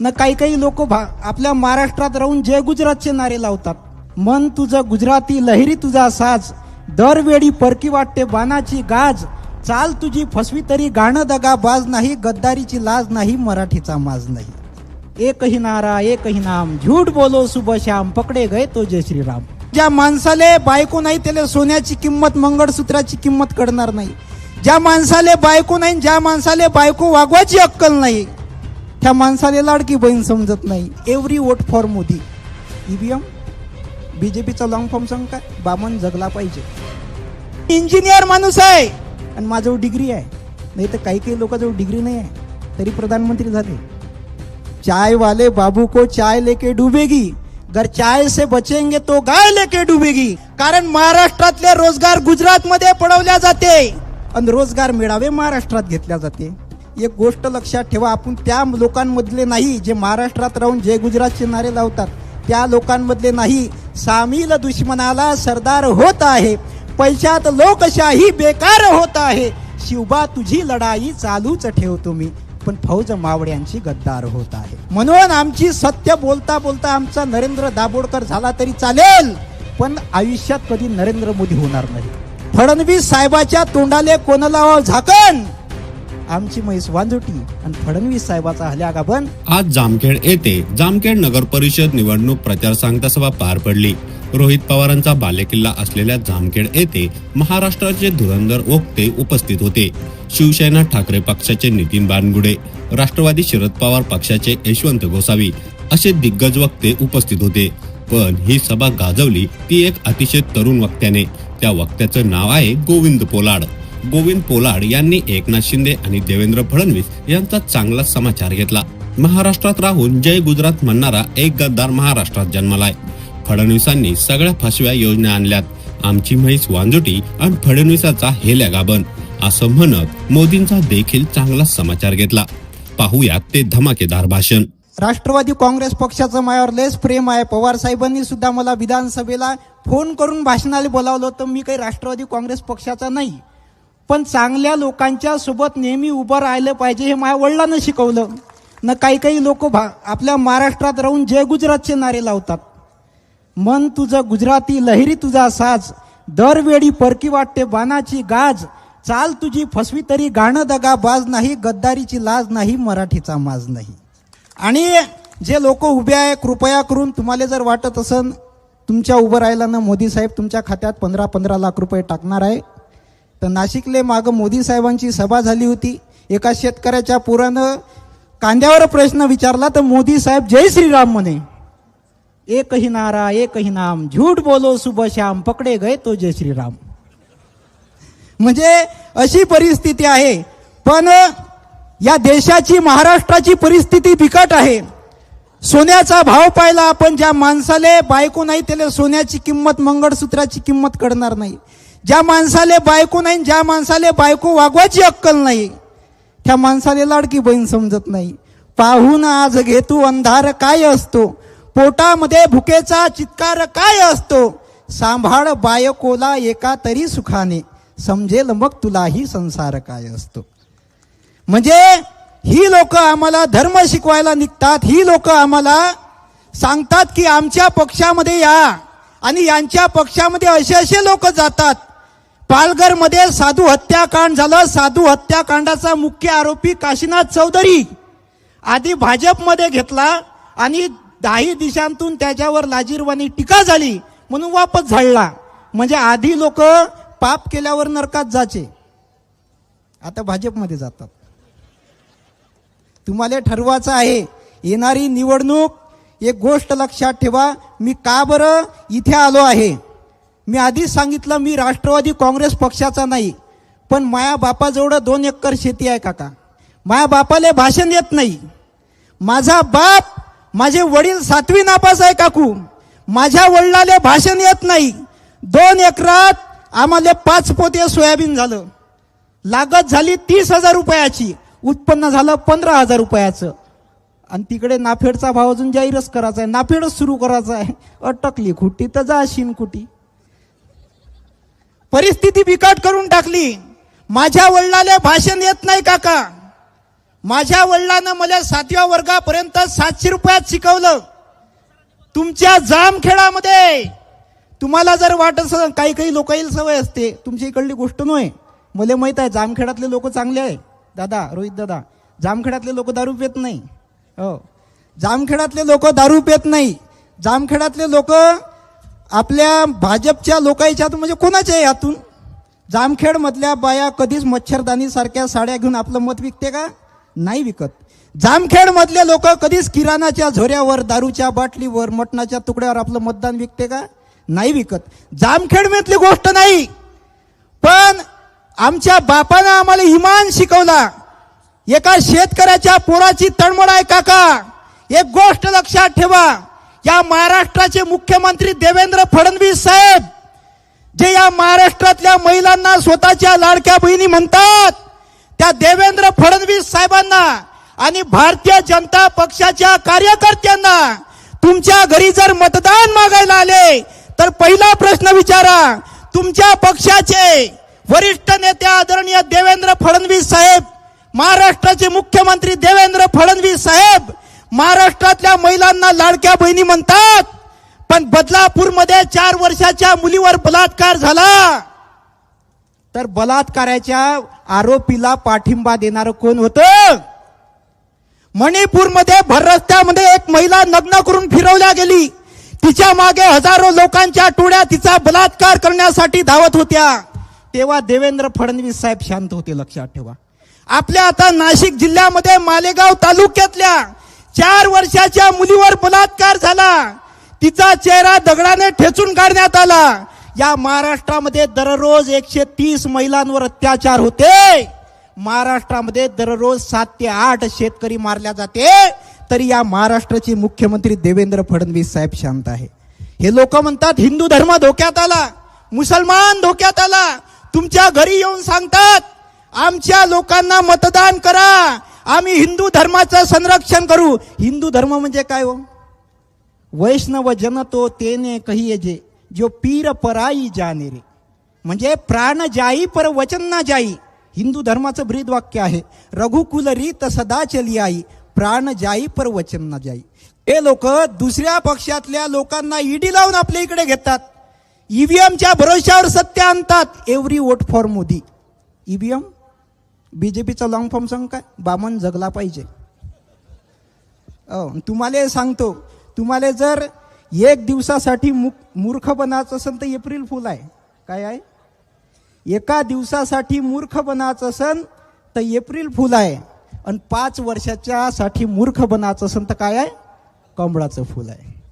न काही काही लोक आपल्या महाराष्ट्रात राहून जय गुजरातचे नारे लावतात. मन तुझं गुजराती लहरी तुझा साज. दरवेळी परकी वाटते बाणाची गाज. चाल तुझी फसवी तरी गाणं दगा बाज नाही गद्दारीची लाज नाही मराठीचा माज नाही. एकही नारा एकही नाम झूठ बोलो सुबह श्याम पकडे गए तो जय श्रीराम. ज्या माणसाले बायको नाही त्याला सोन्याची किंमत मंगळसूत्राची किंमत कळणार नाही. ज्या माणसाले बायको नाही ज्या माणसाले बायको वागवायची अक्कल नाही त्या माणसाला लाडकी बहीण समजत नाही. Every vote for Modi. EVM बीजेपीचा long form सांग काय? बामन जगला पाहिजे. इंजिनियर माणूस आहे. आणि माझं डिग्री आहे. नाही तर काही काही लोकांजवळ डिग्री नाही आहे. तरी प्रधानमंत्री झाले. चायवाले बाबू को चाय लेके डुबेगी. घर चाय से बचेंगे तो गाय लेके डुबेगी. कारण महाराष्ट्रातले रोजगार गुजरात मध्ये पडवल्या जाते. आणि रोजगार मिळावे महाराष्ट्रात घेतल्या जाते. एक गोष्ट लक्षात ठेवा आपण त्या लोकांमधले नाही जे महाराष्ट्रात राहून जय गुजरातचे नारे लावतात. त्या लोकांमधले नाही. सामील दुश्मनाला सरदार होत आहे. पैशात लोकशाही बेकार होत आहे. शिवबा तुझी लढाई चालूच ठेवतो मी पण फौज मावड्यांची गद्दार होत आहे. म्हणून आमची सत्य बोलता बोलता आमचा नरेंद्र दाभोळकर झाला तरी चालेल. पण आयुष्यात कधी नरेंद्र मोदी होणार नाही. फडणवीस साहेबाच्या तोंडाले कोणाला झाकण? आमची म्हैस वांजुटी आणि फडणवीस साहेबाचा हल्या आज जामखेड येथे जामखेड नगर परिषद निवडणूक प्रचार सांगता सभा पार पडली. रोहित पवारांचा बालेकिल्ला असलेल्या जामखेड येथे महाराष्ट्राचे धुरंधर वक्ते उपस्थित होते. शिवसेना ठाकरे पक्षाचे नितीन बानगुडे राष्ट्रवादी शरद पवार पक्षाचे यशवंत गोसावी असे दिग्गज वक्ते उपस्थित होते. पण ही सभा गाजवली ती एक अतिशय तरुण वक्त्याने. त्या वक्त्याचं नाव आहे गोविंद पोलाड गोविंद पोलाड यांनी एकनाथ शिंदे आणि देवेंद्र फडणवीस यांचा चांगला समाचार घेतला. महाराष्ट्रात राहून जय गुजरात म्हणणारा एक गद्दार महाराष्ट्रात जन्मालाय. फडणवीसांनी सगळ्या फसव्या योजना आणल्यात. आमची म्हैस वांजुटी आणि फडणवीसाचा हेल्या गाबन असं म्हणत मोदींचा देखील चांगला समाचार घेतला. पाहूयात ते धमाकेदार भाषण. राष्ट्रवादी काँग्रेस पक्षाचं माझ्यावर लयच प्रेम आहे. पवार साहेबांनी सुद्धा मला विधानसभेला फोन करून भाषणाला बोलावलं होतं. मी काही राष्ट्रवादी काँग्रेस पक्षाचा नाही. पण चांगल्या लोकांच्या सोबत नेहमी उभं राहिलं पाहिजे हे माझ्या वडिलांना शिकवलं. न काही काही लोक भा आपल्या महाराष्ट्रात राहून जय गुजरातचे नारे लावतात. मन तुझं गुजराती लहरी तुझा साज. दरवेळी परकी वाटते बाणाची गाज. चाल तुझी फसवी तरी गाणं दगा बाज नाही गद्दारीची लाज नाही मराठीचा माज नाही. आणि जे लोक उभे आहे कृपया करून तुम्हाला जर वाटत असन तुमच्या उभं राहिल्यानं ना मोदी साहेब तुमच्या खात्यात पंधरा पंधरा लाख रुपये टाकणार आहे. तर नाशिकले मागं मोदी साहेबांची सभा झाली होती. एका शेतकऱ्याच्या पुरानं कांद्यावर प्रश्न विचारला तर मोदी साहेब जय श्रीराम म्हणे. एकही नारा एकही नाम झूठ बोलो सुबह श्याम पकडे गए तो जय श्रीराम. म्हणजे अशी परिस्थिती आहे. पण या देशाची महाराष्ट्राची परिस्थिती बिकट आहे. सोन्याचा भाव पाहिला आपण ज्या माणसाले बायको नाही त्याला सोन्याची किंमत मंगळसूत्राची किंमत कळणार नाही. ज्या माणसाले बायको नाही ज्या माणसाले बायको वागवायची अक्कल नाही त्या माणसाले लाडकी बहीण समजत नाही. पाहून आज घेतू अंधार काय असतो? पोटामध्ये भुकेचा चित्कार काय असतो? सांभाळ बायकोला एका तरी सुखाने समजेल मग तुलाही संसार काय असतो. म्हणजे ही लोक आम्हाला धर्म शिकवायला निघतात ही लोक आम्हाला सांगतात की आमच्या पक्षामध्ये या आणि यांच्या पक्षामध्ये असे असे लोक जातात. पालघरमध्ये साधू हत्याकांड झालं. साधू हत्याकांडाचा मुख्य आरोपी काशीनाथ चौधरी. आधी भाजपमध्ये घेतला आणि दाही दिशांतून त्याच्यावर लाजीरवाणी टीका झाली म्हणून वापस झाडला. म्हणजे आधी लोक पाप केल्यावर नरकात जाचे आता भाजपमध्ये जातात. तुम्हाला ठरवायचं आहे येणारी निवडणूक एक गोष्ट लक्षात ठेवा मी का बरं इथे आलो आहे? मी आधीच सांगितलं मी राष्ट्रवादी काँग्रेस पक्षाचा नाही पण माया बापाजवळ दोन एकर शेती आहे काका. माया बापाले भाषण येत नाही. माझा बाप माझे वडील सातवी नापास आहे काकू. माझ्या वडिलाले भाषण येत नाही. दोन एकरात आम्हाला पाच पोते सोयाबीन झालं. लागत झाली तीस हजार रुपयाची उत्पन्न झालं पंधरा हजार रुपयाचं. आणि तिकडे नाफेडचा भाव अजून जाहीरच करायचा आहे नाफेडच सुरू करायचा आहे. अटकली खुटी तर जा कुटी परिस्थिती बिकट करून टाकली. माझ्या वडिलाले भाषण येत नाही काका. माझ्या वडिलानं मला सातव्या वर्गापर्यंत सातशे रुपयात शिकवलं. तुमच्या जामखेडामध्ये तुम्हाला जर वाटत असेल काही काही लोकांना सवय असते. तुमच्या इकडली गोष्ट नव्हे. मला माहीत आहे जामखेडातले लोक चांगले आहे. दादा रोहित दादा जामखेडातले लोक दारू पेत नाही. हो. जामखेडातले लोक दारू पेत नाही. जामखेडातले लोक आपल्या भाजपच्या लोकांच्या म्हणजे कोणाच्या यातून जामखेडमधल्या बाया कधीच मच्छरदानीसारख्या साड्या घेऊन आपलं मत विकते का? नाही विकत. जामखेडमधले लोक कधीच किराणाच्या झोऱ्यावर दारूच्या बाटलीवर मटणाच्या तुकड्यावर आपलं मतदान विकते का? नाही विकत. जामखेडमधली गोष्ट नाही. पण आमच्या बापानं आम्हाला इमान शिकवला. एका शेतकऱ्याच्या पोराची तळमळ आहे काका. एक गोष्ट लक्षात ठेवा. या महाराष्ट्राचे मुख्यमंत्री देवेंद्र फडणवीस साहेब जे या महाराष्ट्रातल्या महिलांना स्वतःच्या लाडक्या बहिणी म्हणतात त्या देवेंद्र फडणवीस साहेबांना आणि भारतीय जनता पक्षाच्या कार्यकर्त्यांना तुमच्या घरी जर मतदान मागायला आले तर पहिला प्रश्न विचारा तुमच्या पक्षाचे वरिष्ठ नेते आदरणीय देवेंद्र फडणवीस साहेब महाराष्ट्राचे मुख्यमंत्री देवेंद्र फडणवीस साहेब महाराष्ट्रातल्या महिलांना लाडक्या बहिणी म्हणतात पण बदलापूरमध्ये चार वर्षाच्या मुलीवर बलात्कार झाला. तर बलात्काराच्या आरोपीला पाठिंबा देणार कोण होतं? मणिपूरमध्ये भर रस्त्यामध्ये एक महिला नग्न करून फिरवल्या गेली. तिच्यामागे हजारो लोकांच्या टोळ्या तिचा बलात्कार करण्यासाठी धावत होत्या. तेव्हा देवेंद्र फडणवीस साहेब शांत होते लक्षात ठेवा. आपल्या आता नाशिक जिल्ह्यामध्ये मालेगाव तालुक्यातल्या चार वर्षाच्या मुलीवर बलात्कार झाला. तिचा चेहरा दगडाने ठेचून काढण्यात आला. या महाराष्ट्रामध्ये दररोज एकशे तीस महिलांवर अत्याचार होते. महाराष्ट्रामध्ये दररोज सात ते आठ शेतकरी मारल्या जाते. तरी या महाराष्ट्राचे मुख्यमंत्री देवेंद्र फडणवीस साहेब शांत आहे. हे लोक म्हणतात हिंदू धर्म धोक्यात आला. मुसलमान धोक्यात आला. तुमच्या घरी येऊन सांगतात आमच्या लोकांना मतदान करा. आम्ही हिंदू धर्माचं संरक्षण करू. हिंदू धर्म म्हणजे काय हो? वैष्णव जन तो तेने कही जे जो पीर पराई जाने रे. म्हणजे प्राण जाई पर वचन ना जाई. हिंदू धर्माचं ब्रीद वाक्य आहे. रघुकुल रीत सदा चली आई प्राण जाई पर वचन ना जाई. हे लोक दुसऱ्या पक्षातल्या लोकांना ईडी लावून आपल्या इकडे घेतात. ईव्हीएमच्या भरोश्यावर सत्य आणतात. Every vote for Modi. EVM? B J पीचा लॉंग फॉर्म सांग काय? बामन जगला पाहिजे. हो तुम्हाला सांगतो तुम्हाला जर एक दिवसासाठी मु- मूर्ख बनायचं असेल तर एप्रिल फुल आहे. काय आहे? एका दिवसासाठी मूर्ख बनायचं असेल तर एप्रिल फुल आहे. आणि पाच वर्षाच्या साठी मूर्ख बनायचं असेल तर काय आहे? कमळाचं फुल आहे.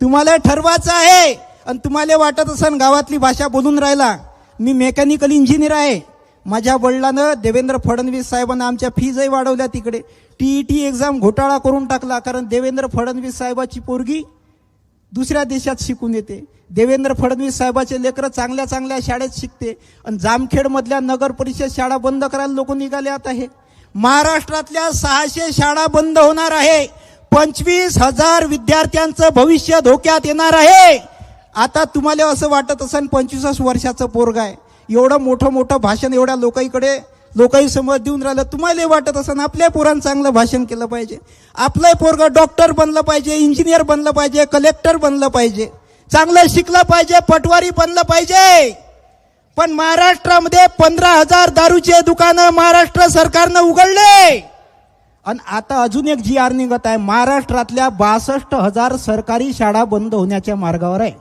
तुम्हाला ठरवायचं आहे आणि तुम्हाला वाटत असेल गावातली भाषा बोलून राहिला. मी मेकॅनिकल इंजिनियर आहे. माझ्या वडिलानं देवेंद्र फडणवीस साहेबांना आमच्या फीजही वाढवल्या तिकडे. टी ई टी एक्झाम घोटाळा करून टाकला कारण देवेंद्र फडणवीस साहेबाची पोरगी दुसऱ्या देशात शिकून येते. देवेंद्र फडणवीस साहेबाचे लेकरं चांगल्या चांगल्या शाळेत शिकते. आणि जामखेडमधल्या नगर परिषद शाळा बंद करायला लोक निघाले आता हे. महाराष्ट्रातल्या सहाशे शाळा बंद होणार आहे. पंचवीस हजार विद्यार्थ्यांचं भविष्य धोक्यात येणार आहे. आता तुम्हाला असं वाटत असेल पंचवीस वर्षाचं पोरग आहे. एवढं मोठं मोठं भाषण एवढ्या लोकांकडे लोकांही समज देऊन राहिलं. तुम्हाला वाटत असं आपल्या पोरांनी चांगलं भाषण केलं पाहिजे. आपलं पोरग डॉक्टर बनलं पाहिजे इंजिनियर बनलं पाहिजे कलेक्टर बनलं पाहिजे. चांगलं शिकलं पाहिजे पटवारी बनलं पाहिजे. पण महाराष्ट्रामध्ये पंधरा हजार दारूचे दुकानं महाराष्ट्र सरकारनं उघडले. आणि आता अजून एक जी आर निघत आहे महाराष्ट्रातल्या बासष्ट हजार सरकारी शाळा बंद होण्याच्या मार्गावर आहे.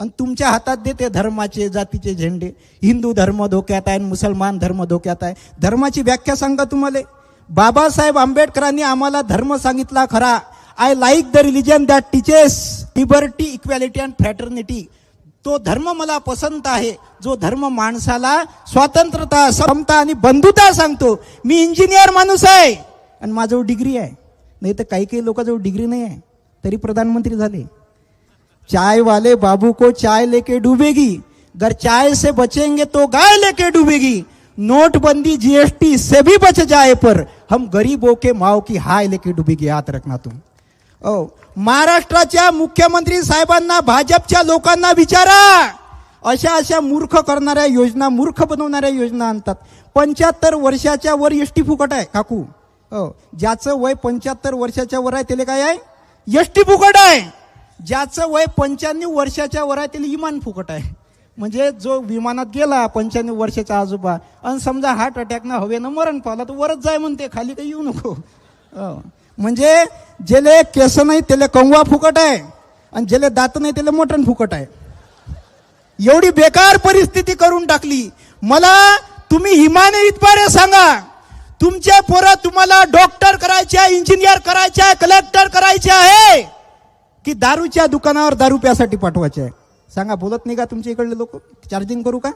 आणि तुमच्या हातात देते धर्माचे जातीचे झेंडे. हिंदू धर्म धोक्यात आहे आणि मुसलमान धर्म धोक्यात आहे. धर्माची व्याख्या सांगा तुम्हाला. बाबासाहेब आंबेडकरांनी आम्हाला धर्म सांगितला खरा. I like the religion that teaches liberty equality and fraternity तो धर्म मला पसंत आहे. जो धर्म माणसाला स्वातंत्र्यता समता आणि बंधुता सांगतो. मी इंजिनियर माणूस आहे. आणि माझं डिग्री आहे. नाही तर काही काही लोकांजवळ डिग्री नाही आहे. तरी प्रधानमंत्री झाले. चाय वाले बाबू को चाय लेके डूबेगी। अगर चाय से बचेंगे तो गाय लेके डूबेगी। नोटबंदी जीएसटी से भी बच जाए पर हम गरीबों के माओ की हाय लेके डूबेगी याद रखना तुम। ओ महाराष्ट्राच्या मुख्यमंत्री साहेबांना भाजपच्या लोकांना विचारा। अशा अशा मूर्ख करणाऱ्या योजना मूर्ख बनवणाऱ्या योजना आणतात। पंच्याहत्तर वर्षाच्या वर एसटी फुकट आहे काकू। हो ज्याचं वय पंच्याहत्तर वर्षाच्या वर आहे त्याला काय आहे? एस टी फुकट आहे। ज्याचं वय पंच्याण्णव वर्षाच्या वर आहे त्याला इमान फुकट आहे. म्हणजे जो विमानात गेला पंच्याण्णव वर्षाचा आजोबा आणि समजा हार्ट अटॅकनं हवेनं मरण पावला तर वरच जाय म्हणते खाली काही येऊ नको. हो. म्हणजे ज्याले केस नाही त्याला कंगवा फुकट आहे आणि ज्याला दात नाही त्याला मटण फुकट आहे. एवढी बेकार परिस्थिती करून टाकली. मला तुम्ही हिमाने इतबारे सांगा. तुमच्या पोरं तुम्हाला डॉक्टर करायचे आहे इंजिनियर करायचे आहे कलेक्टर करायचे आहे. की दारूच्या दुकानावर दारू प्यासाठी पाठवायचे आहे. सांगा बोलत नाही का तुमच्या इकडले लोक? चार्जिंग करू का?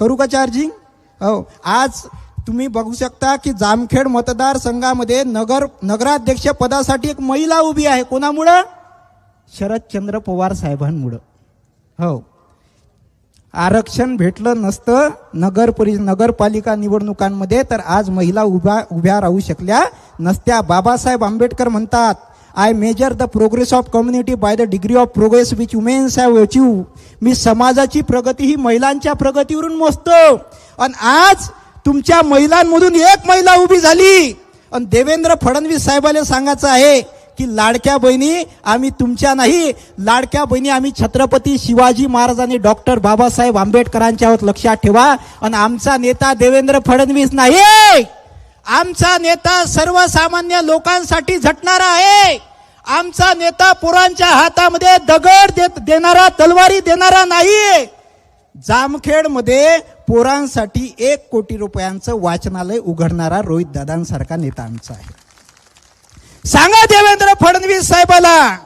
करू का चार्जिंग? हो. आज तुम्ही बघू शकता की जामखेड मतदारसंघामध्ये नगर नगराध्यक्ष पदासाठी एक महिला उभी आहे. कोणामुळं? शरदचंद्र पवार साहेबांमुळं. हो. आरक्षण भेटलं नसतं नगर परि नगरपालिका निवडणुकांमध्ये तर आज महिला उभ्या उभ्या राहू शकल्या नसत्या. बाबासाहेब आंबेडकर म्हणतात I measure the progress of community by the degree of progress which womens have achieve मी समाजाची प्रगती ही महिलांच्या प्रगतीवरून मोजतो. आणि आज तुमच्या महिलांमधून एक महिला उभी झाली. आणि देवेंद्र फडणवीस साहेबाला सांगायचं आहे की लाडक्या बहिणी आम्ही तुमच्या नाही. लाडक्या बहिणी आम्ही छत्रपती शिवाजी महाराज आणि डॉक्टर बाबासाहेब आंबेडकरांच्या आहोत. लक्षात ठेवा. आणि आमचा नेता देवेंद्र फडणवीस नाही. आमचा नेता सर्वसामान्य लोकांसाठी झटणारा आहे. आमचा नेता पोरांच्या हातामध्ये दगड देत देणारा तलवारी देणारा नाही जामखेडमध्ये पोरांसाठी एक कोटी रुपयांचं वाचनालय उघडणारा रोहित दादांसारखा नेता आमचा आहे. सांगा देवेंद्र फडणवीस साहेबाला.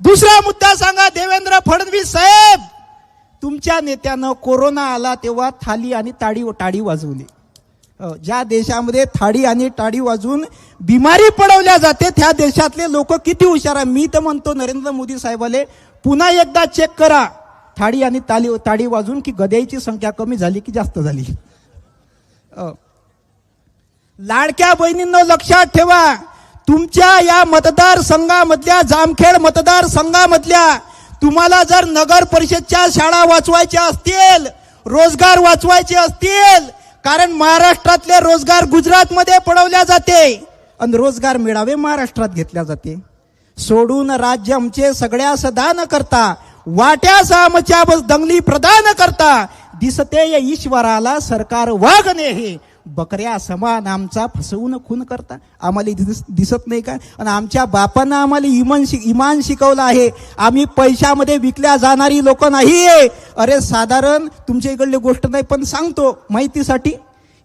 दुसरा मुद्दा सांगा देवेंद्र फडणवीस साहेब. तुमच्या नेत्यानं कोरोना आला तेव्हा थाली आणि ताडी टाळी वाजवली. ज्या देशामध्ये थाळी आणि टाळी वाजून बिमारी पडवल्या जाते त्या देशातले लोक किती हुशार आहे मी तर म्हणतो नरेंद्र मोदी साहेबाले पुन्हा एकदा चेक करा. थाळी आणि ताली ताडी वाजून की गद्याची संख्या कमी झाली की जास्त झाली. लाडक्या बहिणींनो लक्षात ठेवा. तुमच्या या मतदारसंघामधल्या जामखेड मतदारसंघामधल्या तुम्हाला जर नगर परिषदच्या शाळा वाचवायच्या असतील रोजगार वाचवायचे असतील कारण महाराष्ट्रातले रोजगार गुजरातमध्ये पडवल्या जाते. आणि रोजगार मिळावे महाराष्ट्रात घेतल्या जाते. सोडून राज्य आमचे सगळ्या सदा करता वाट्यास आमच्या दंगली प्रदान करता दिसते या ईश्वराला सरकार वागणे हे. बकऱ्या समान आमचा फसवून खून करता. आम्हाला दिस दिसत नाही का? आणि आमच्या बापानं आम्हाला इमान शिक इमान शिकवलं आहे. आम्ही पैशामध्ये विकल्या जाणारी लोक नाही आहे अरे साधारण तुमच्या इकडली गोष्ट नाही पण सांगतो माहितीसाठी.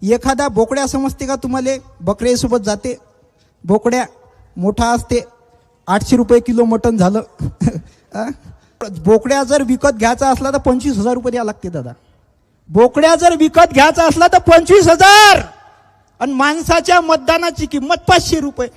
एखादा बोकड्या समजते का तुम्हाला? बकऱ्यासोबत जाते. बोकड्या मोठा असते. आठशे रुपये किलो मटण झालं. बोकड्या जर विकत घ्यायचा असला तर पंचवीस हजार रुपये द्यावं लागते दादा. बोकड्या जर विकत घ्यायचा असला तर पंचवीस हजार. आणि माणसाच्या मतदानाची किंमत पाचशे रुपये.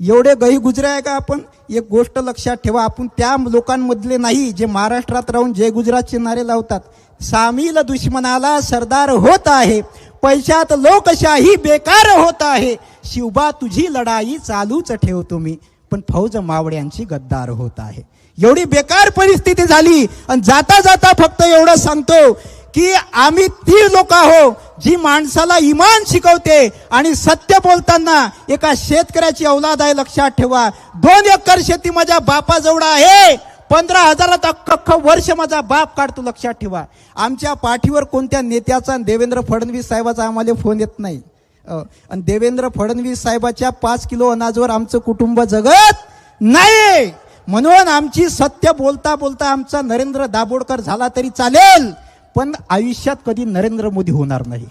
एवढे गही गुजरे आहे का आपण? एक गोष्ट लक्षात ठेवा आपण त्या लोकांमधले नाही जे महाराष्ट्रात राहून जय गुजरातचे नारे लावतात. सामील दुश्मनाला सरदार होत आहे पैशात लोकशाही बेकार होत आहे. शिवबा तुझी लढाई चालूच ठेवतो मी पण फौज मावड्यांची गद्दार होत आहे. एवढी बेकार परिस्थिती झाली. आणि जाता जाता फक्त एवढं सांगतो की आम्ही ती लोक आहो जी माणसाला इमान शिकवते आणि सत्य बोलताना एका शेतकऱ्याची औलाद आहे लक्षात ठेवा. दोन एकर शेती माझ्या बापाजवळ आहे. पंधरा हजारात अख्ख वर्ष माझा बाप काढतो लक्षात ठेवा. आमच्या पाठीवर कोणत्या नेत्याचा आणि देवेंद्र फडणवीस साहेबाचा आम्हाला फोन येत नाही. आणि देवेंद्र फडणवीस साहेबाच्या पाच किलो अनाजवर आमचं कुटुंब जगत नाही म्हणून आमची सत्य बोलता बोलता आमचा नरेंद्र दाभोळकर झाला तरी चालेल पण आयुष्यात कधी नरेंद्र मोदी होणार नाही.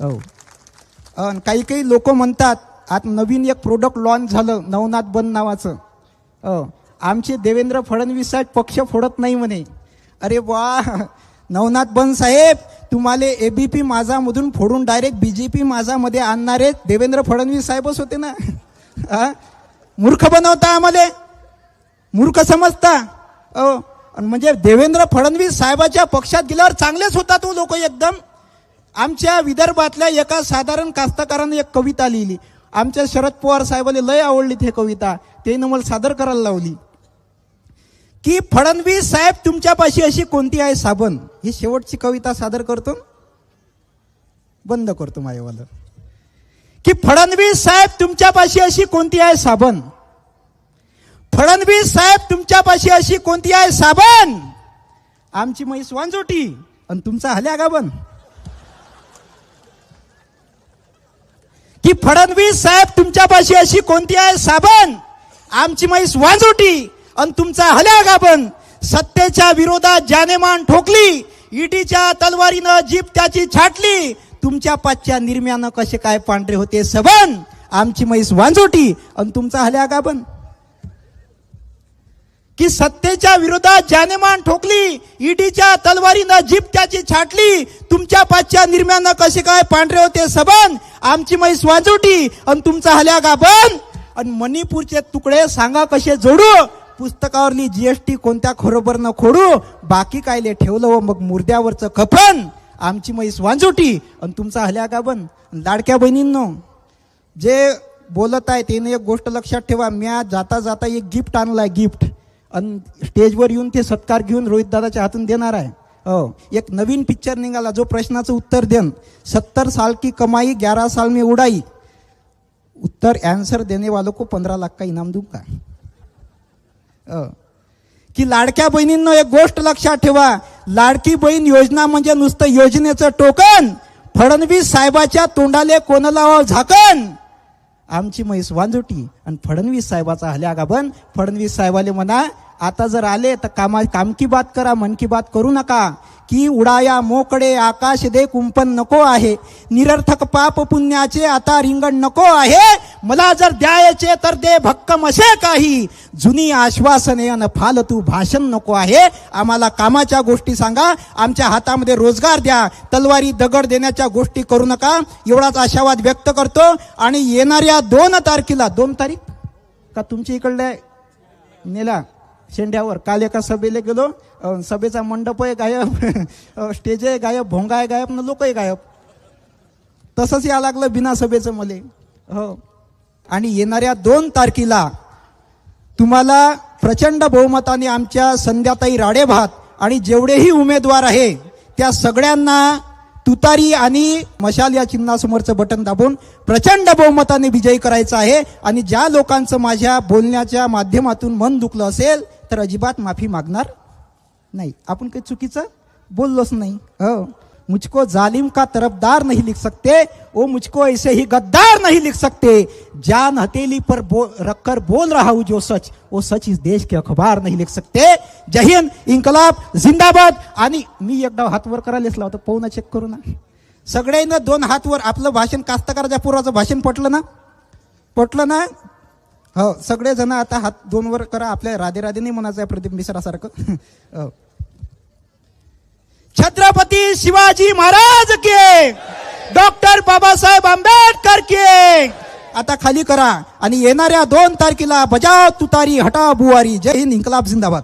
हो. अन काही काही लोक म्हणतात आता नवीन एक प्रोडक्ट लॉन्च झालं नवनाथ बन नावाचं. हो. आमचे देवेंद्र फडणवीस साहेब पक्ष फोडत नाही म्हणे. अरे वा नवनाथ बन साहेब तुम्हाला एबीपी माझामधून फोडून डायरेक्ट बीजेपी माझामध्ये आणणारे देवेंद्र फडणवीस साहेबच होते ना? मूर्ख बनवता आम्हाला. मूर्ख समजता? अ, म्हणजे देवेंद्र फडणवीस साहेबाच्या पक्षात गेल्यावर चांगलेच होता तो हो लोक एकदम. आमच्या विदर्भातल्या एका साधारण कास्तकारानं एक कविता लिहिली. आमच्या शरद पवार साहेबाला लय आवडली ती कविता. त्यानं मला सादर करायला लावली. की फडणवीस साहेब तुमच्यापाशी अशी कोणती आहे साबण? ही शेवटची कविता सादर करतो. बंद करतो माझ्यावालं की फडणवीस साहेब तुमच्यापाशी अशी कोणती आहे साबण? फडणवीस साहेब तुमच्यापाशी अशी कोणती आहे? साबण! आमची म्हैस वांजोटी आणि तुमचा हल्या गाबन की फडणवीस साहेब तुमच्यापाशी अशी कोणती आहे? साबण! आमची म्हैस वांजोटी आणि तुमचा हल्या गाबन सत्तेच्या विरोधात जानेमान ठोकली. इटीच्या तलवारीनं जीप त्याची छाटली. तुमच्या पाचच्या निर्म्यानं कसे काय पांढरे होते? सबन आमची म्हैस वांजोटी आणि तुमचा हल्या गाबन की सत्तेच्या विरोधात जानेमान ठोकली ईडीच्या तलवारीनं जीप त्याची छाटली तुमच्या पाचच्या निर्म्यानं कसे काय पांढरे होते सबन? आमची म्हैस वाजवटी आणि तुमचा हल्या गाबन आणि मणिपूरचे तुकडे सांगा कसे जोडू? पुस्तकावरली जीएसटी कोणत्या खरोबर न खोडू? बाकी कायले ठेवलं व मग मुर्द्यावरचं कफन? आमची म्हैस वांजोटी आणि तुमचा हल्या गाबन आणि लाडक्या बहिणींनो जे बोलत आहे त्याने एक गोष्ट लक्षात ठेवा म्या जाता जाता एक गिफ्ट आणलाय गिफ्ट आणि स्टेजवर येऊन ते सत्कार घेऊन रोहित दादाच्या हातून देणार आहे. हो एक नवीन पिक्चर निघाला जो प्रश्नाचं उत्तर देन. सत्तर साल की कमाई ग्यारह साल में उडाई. उत्तर आंसर देने वालों को पंधरा लाख का इनाम देऊ का? हो. की लाडक्या बहिणींना एक गोष्ट लक्षात ठेवा. लाडकी बहीण योजना म्हणजे नुसतं योजनेचं टोकन. फडणवीस साहेबाच्या तोंडाले कोणाला झाकण? आमची म्हैस वांजोटी आणि फडणवीस साहेबाचा हल्या गाबन फडणवीस साहेबाले म्हणा आता जर आले तर कामा काम की बात करा मन की बात करू नका. की उडाया मोकडे आकाश दे कुंपण नको आहे. निरर्थक पाप पुण्याचे आता रिंगण नको आहे. मला जर द्यायचे तर दे भक्कम असे काही. जुनी आश्वासने अन फालतू भाषण नको आहे. आम्हाला कामाच्या गोष्टी सांगा. आमच्या हातामध्ये रोजगार द्या. तलवारी दगड देण्याच्या गोष्टी करू नका. एवढाच आशावाद व्यक्त करतो. आणि येणाऱ्या दोन तारखेला दोन तारीख? का तुमच्या इकडल्या नेला? शेंड्यावर. काल एका सभेला गेलो सभेचा मंडप आहे गायब स्टेज आहे गायब भोंगा आहे गायब न लोक आहे गायब. तसंच या लागलं बिना सभेचं मले. हो. आणि येणाऱ्या दोन तारखेला तुम्हाला प्रचंड बहुमताने आमच्या संध्याताई राडेभात आणि जेवढेही उमेदवार आहे त्या सगळ्यांना तुतारी आणि मशाल या चिन्हासमोरचं बटन दाबून प्रचंड बहुमताने विजयी करायचं आहे. आणि ज्या लोकांचं माझ्या बोलण्याच्या माध्यमातून मन दुखलं असेल तर अजिबात माफी मागणार नाही. आपण काही चुकीचं बोललोच नाही. हो. मुझको जालिम का तरफदार नहीं लिख सकते? वो मुझको ऐसे ही गद्दार नहीं लिख सकते. जान हथेली पर बो, रखकर बोल रहा हूं जो सच। वो सच इस देश के अखबार नहीं लिख सकते। जहिंद हिंद इन्कलाब जिंदाबाद। आणि मी एकदा हातवर करायलाच लावतो पाहुणा चेक करू ना. सगळ्यांना दोन हातवर आपलं भाषण कास्तकाराच्या पूर्वाचं भाषण पटलं ना? पटलं ना? हो सगळेजण आता हात दोन वर करा आपल्या राधे राधे नाही म्हणायचं आहे प्रदीप मिश्रासारखं. हो. छत्रपती शिवाजी महाराज के. डॉक्टर बाबासाहेब आंबेडकर के. आता खाली करा आणि येणाऱ्या दोन तारखेला बजाव तुतारी हटा बुवारी. जय हिंद इन्कलाब जिंदाबाद.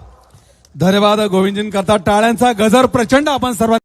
धन्यवाद गोविंदजींकरता टाळ्यांचा गजर प्रचंड आपण सर्वांनी